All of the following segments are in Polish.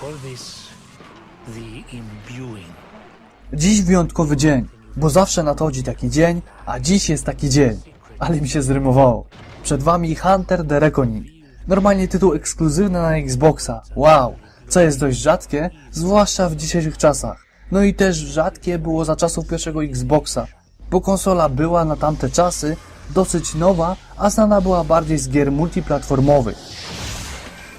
call this the imbuing. Dziś wyjątkowy dzień, bo zawsze nadchodzi taki dzień, a dziś jest taki dzień. Ale mi się zrymowało. Przed wami Hunter the Reckoning. Normalnie tytuł ekskluzywny na Xboxa. Wow, co jest dość rzadkie, zwłaszcza w dzisiejszych czasach. No i też rzadkie było za czasów pierwszego Xboxa, bo konsola była na tamte czasy dosyć nowa, a znana była bardziej z gier multiplatformowych.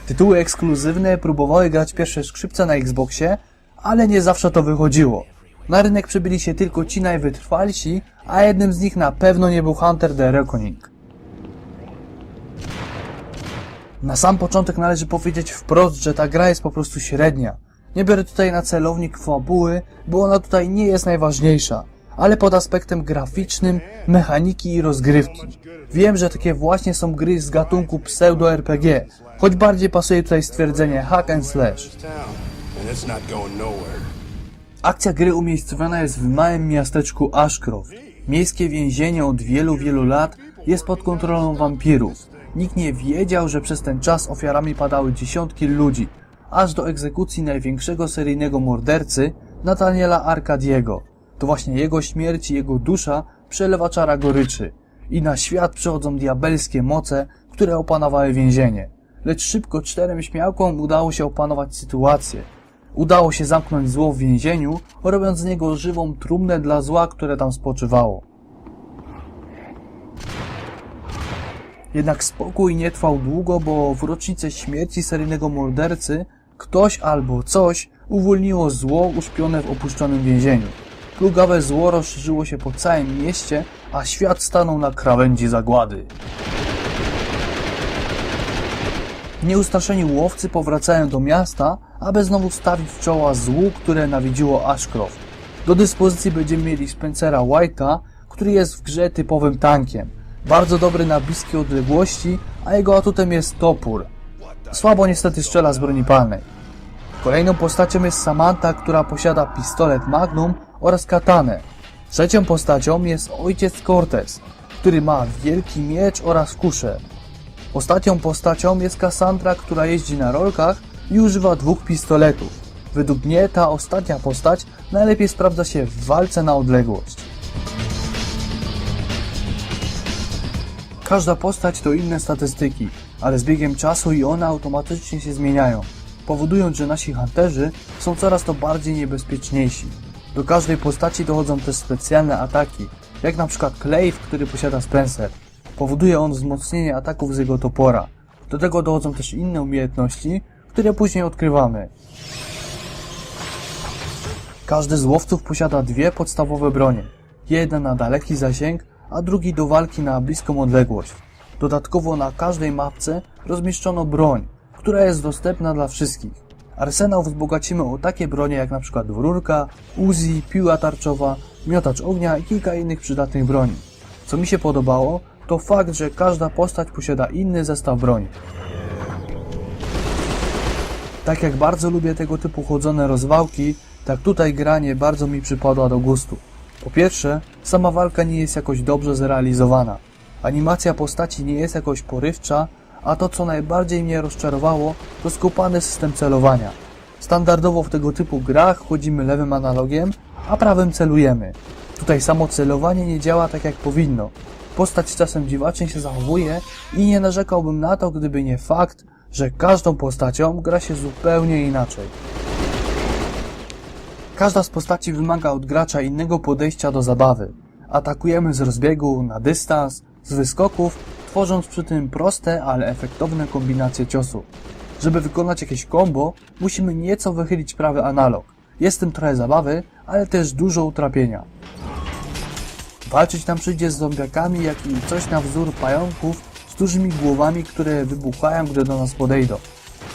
Tytuły ekskluzywne próbowały grać pierwsze skrzypce na Xboxie, ale nie zawsze to wychodziło. Na rynek przybyli się tylko ci najwytrwalsi, a jednym z nich na pewno nie był Hunter the Reckoning. Na sam początek należy powiedzieć wprost, że ta gra jest po prostu średnia. Nie biorę tutaj na celownik fabuły, bo ona tutaj nie jest najważniejsza, ale pod aspektem graficznym, mechaniki i rozgrywki. Wiem, że takie właśnie są gry z gatunku pseudo-RPG, choć bardziej pasuje tutaj stwierdzenie hack and slash. Akcja gry umiejscowiona jest w małym miasteczku Ashcroft. Miejskie więzienie od wielu, wielu lat jest pod kontrolą wampirów. Nikt nie wiedział, że przez ten czas ofiarami padały dziesiątki ludzi, aż do egzekucji największego seryjnego mordercy, Nathaniela Arcadiego. To właśnie jego śmierć i jego dusza przelewa czara goryczy. I na świat przychodzą diabelskie moce, które opanowały więzienie. Lecz szybko czterem śmiałkom udało się opanować sytuację. Udało się zamknąć zło w więzieniu, robiąc z niego żywą trumnę dla zła, które tam spoczywało. Jednak spokój nie trwał długo, bo w rocznicę śmierci seryjnego mordercy ktoś albo coś uwolniło zło uśpione w opuszczonym więzieniu. Plugawe zło rozszerzyło się po całym mieście, a świat stanął na krawędzi zagłady. Nieustraszeni łowcy powracają do miasta, aby znowu stawić czoła złu, które nawiedziło Ashcroft. Do dyspozycji będziemy mieli Spencera White'a, który jest w grze typowym tankiem. Bardzo dobry na bliskie odległości, a jego atutem jest topór. Słabo niestety strzela z broni palnej. Kolejną postacią jest Samantha, która posiada pistolet Magnum oraz katanę. Trzecią postacią jest ojciec Cortez, który ma wielki miecz oraz kuszę. Ostatnią postacią jest Cassandra, która jeździ na rolkach i używa dwóch pistoletów. Według mnie ta ostatnia postać najlepiej sprawdza się w walce na odległość. Każda postać to inne statystyki, ale z biegiem czasu i one automatycznie się zmieniają, powodując, że nasi hunterzy są coraz to bardziej niebezpieczniejsi. Do każdej postaci dochodzą też specjalne ataki, jak na przykład Clave, który posiada Spencer. Powoduje on wzmocnienie ataków z jego topora. Do tego dochodzą też inne umiejętności, które później odkrywamy. Każdy z łowców posiada dwie podstawowe bronie. Jeden na daleki zasięg, a drugi do walki na bliską odległość. Dodatkowo na każdej mapce rozmieszczono broń, która jest dostępna dla wszystkich. Arsenał wzbogacimy o takie bronie jak przykład rurka, Uzi, piła tarczowa, miotacz ognia i kilka innych przydatnych broni. Co mi się podobało, to fakt, że każda postać posiada inny zestaw broni. Tak jak bardzo lubię tego typu chodzone rozwałki, tak tutaj granie bardzo mi przypadła do gustu. Po pierwsze, sama walka nie jest jakoś dobrze zrealizowana. Animacja postaci nie jest jakoś porywcza, a to co najbardziej mnie rozczarowało, to skupany system celowania. Standardowo w tego typu grach chodzimy lewym analogiem, a prawym celujemy. Tutaj samo celowanie nie działa tak jak powinno. Postać czasem dziwacznie się zachowuje i nie narzekałbym na to, gdyby nie fakt, że każdą postacią gra się zupełnie inaczej. Każda z postaci wymaga od gracza innego podejścia do zabawy. Atakujemy z rozbiegu, na dystans, z wyskoków, tworząc przy tym proste, ale efektowne kombinacje ciosów. Żeby wykonać jakieś combo, musimy nieco wychylić prawy analog. Jest w tym trochę zabawy, ale też dużo utrapienia. Walczyć nam przyjdzie z zombiakami, jak i coś na wzór pająków z dużymi głowami, które wybuchają, gdy do nas podejdą.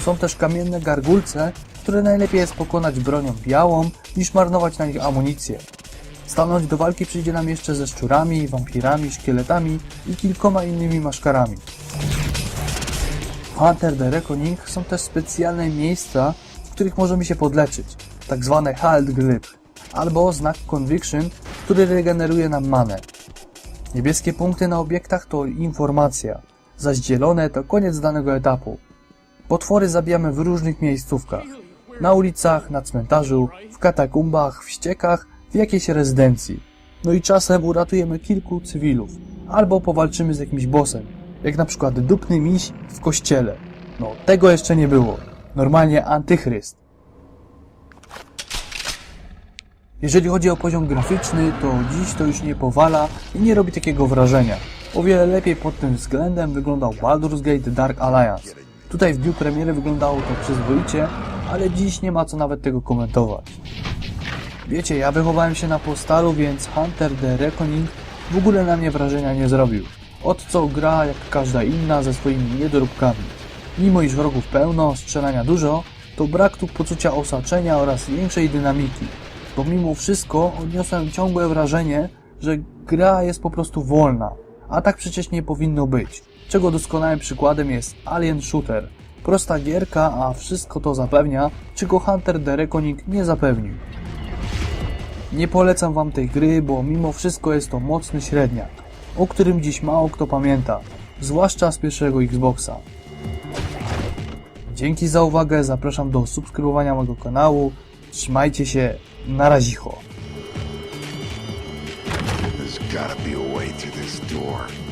Są też kamienne gargulce, które najlepiej jest pokonać bronią białą, niż marnować na nich amunicję. Stanąć do walki przyjdzie nam jeszcze ze szczurami, wampirami, szkieletami i kilkoma innymi maszkarami. W Hunter the Reckoning są też specjalne miejsca, w których możemy się podleczyć, tak zwane Halt Grip, albo znak Conviction, który regeneruje nam manę. Niebieskie punkty na obiektach to informacja, zaś zielone to koniec danego etapu. Potwory zabijamy w różnych miejscówkach. Na ulicach, na cmentarzu, w katakumbach, w ściekach, w jakiejś rezydencji. No i czasem uratujemy kilku cywilów. Albo powalczymy z jakimś bossem. Jak na przykład dupny miś w kościele. No, tego jeszcze nie było. Normalnie antychryst. Jeżeli chodzi o poziom graficzny, to dziś to już nie powala i nie robi takiego wrażenia. O wiele lepiej pod tym względem wyglądał Baldur's Gate Dark Alliance. Tutaj w dniu premiery wyglądało to przyzwoicie, ale dziś nie ma co nawet tego komentować. Wiecie, ja wychowałem się na postalu, więc Hunter the Reckoning w ogóle na mnie wrażenia nie zrobił. Od co gra jak każda inna ze swoimi niedoróbkami. Mimo iż wrogów pełno, strzelania dużo, to brak tu poczucia osaczenia oraz większej dynamiki. Bo mimo wszystko odniosłem ciągłe wrażenie, że gra jest po prostu wolna, a tak przecież nie powinno być. Czego doskonałym przykładem jest Alien Shooter. Prosta gierka, a wszystko to zapewnia, czego Hunter the Reckoning nie zapewnił. Nie polecam wam tej gry, bo mimo wszystko jest to mocny średniak, o którym dziś mało kto pamięta, zwłaszcza z pierwszego Xboxa. Dzięki za uwagę, zapraszam do subskrybowania mojego kanału. Trzymajcie się, na razicho. There's gotta be a way through this door.